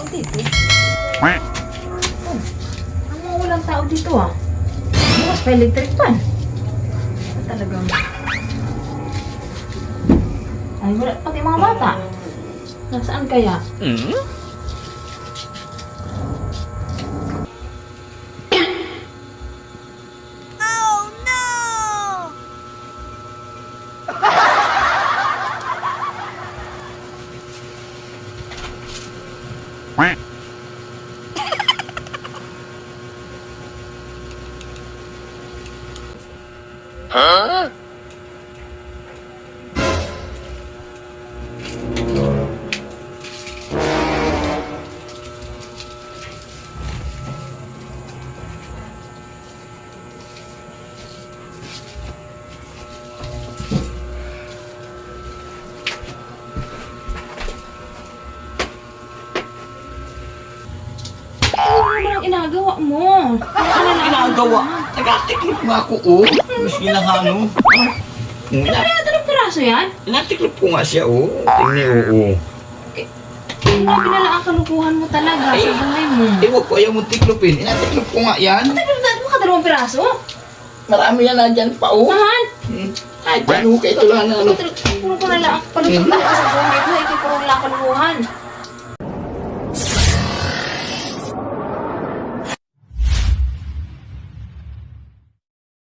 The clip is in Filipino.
tao dito. Oh, ang walang tao dito ah. Bukas pa electric pan. Ano Talagang... Ay, wala pati mga bata. Nasaan kaya? Mm -hmm. Naman ang inagawa mo? Ano ginagawa? Nagatiklop nga ako, oh. Mas ginahano. Ah, Ano kaya dalawang piraso yan? Natiklop ko nga siya, oh. Tingnan, oo. Grabe na lang ang kalukuhan mo talaga sa buhay mo. Eh, wag ko ayaw mo tiklopin. Inatiklop ko nga yan. Tagal mo ka dalawang piraso? Marami yan na dyan pa, oh. Mahal! Hmm. Ay, dyan, oh. Kaya lang na, ano. Puro ko na lang ang kalukuhan mo sa buhay mo. Ito puro lang ang kalukuhan.